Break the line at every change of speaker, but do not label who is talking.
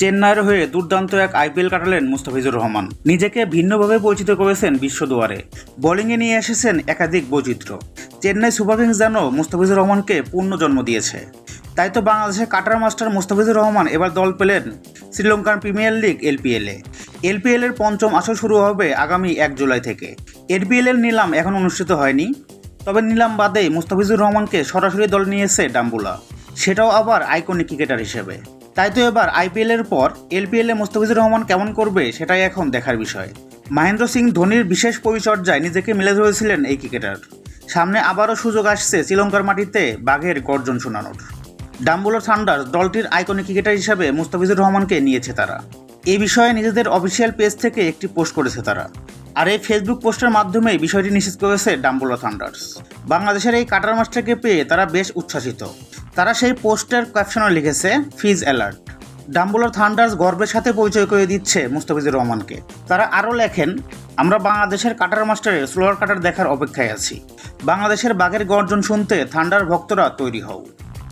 চেন্নাইয়ের হয়ে দুর্দান্ত এক আইপিএল কাটালেন মুস্তাফিজুর রহমান। নিজেকে ভিন্নভাবে পরিচিত করেছেন বিশ্ব দুয়ারে। বোলিংয়ে নিয়ে এসেছেন একাধিক বৈচিত্র্য। চেন্নাই সুপার কিংস যেন মুস্তাফিজুর রহমানকে পূর্ণ জন্ম দিয়েছে। তাই তো বাংলাদেশের কাটার মাস্টার মুস্তাফিজুর রহমান এবার দল পেলেন শ্রীলঙ্কার প্রিমিয়ার লিগ এলপিএলে এলপিএল এর পঞ্চম আসর শুরু হবে আগামী এক জুলাই থেকে। এলপিএল এর নিলাম এখন অনুষ্ঠিত হয়নি। তবে নিলাম বাদে মুস্তাফিজুর রহমানকে সরাসরি দল নিয়েছে ডাম্বুলা। সেটাও আবার আইকনিক ক্রিকেটার হিসেবে। তাই তো এবার আইপিএল এর পর এলপিএল মুস্তাফিজুর রহমান কেমন করবে সেটাই এখন দেখার বিষয়। মহেন্দ্র সিং ধোনির বিশেষ পরিচর্যায় নিজেকে মিলে ধরেছিলেন এই ক্রিকেটার। সামনে আবারও সুযোগ আসছে শ্রীলঙ্কার মাটিতে বাঘের গর্জন শোনানোর। ডাম্বুলো থান্ডার দলটির আইকনিক ক্রিকেটার হিসাবে মুস্তাফিজুর রহমানকে নিয়েছে তারা। এই বিষয়ে নিজেদের অফিসিয়াল পেজ থেকে একটি পোস্ট করেছে তারা। আর এই ফেসবুক পোস্টের মাধ্যমে বিষয়টি নিশ্চিত করেছে ডাম্বুলো থান্ডার্স বাংলাদেশের এই কাটার মাস্টারকে পেয়ে তারা বেশ উচ্ছ্বাসিত। তারা সেই পোস্টের ক্যাপশনে লিখেছে ফিজ অ্যালার্ট ডাম্বুলার থান্ডার্স গর্বের সাথে পরিচয় করে দিচ্ছে মুস্তাফিজুর রহমানকে। তারা আরও লেখেন, আমরা বাংলাদেশের কাটার মাস্টারে স্লোয়ার কাটার দেখার অপেক্ষায় আছি। বাংলাদেশের বাঘের গর্জন শুনতে থান্ডার ভক্তরা তৈরি হও।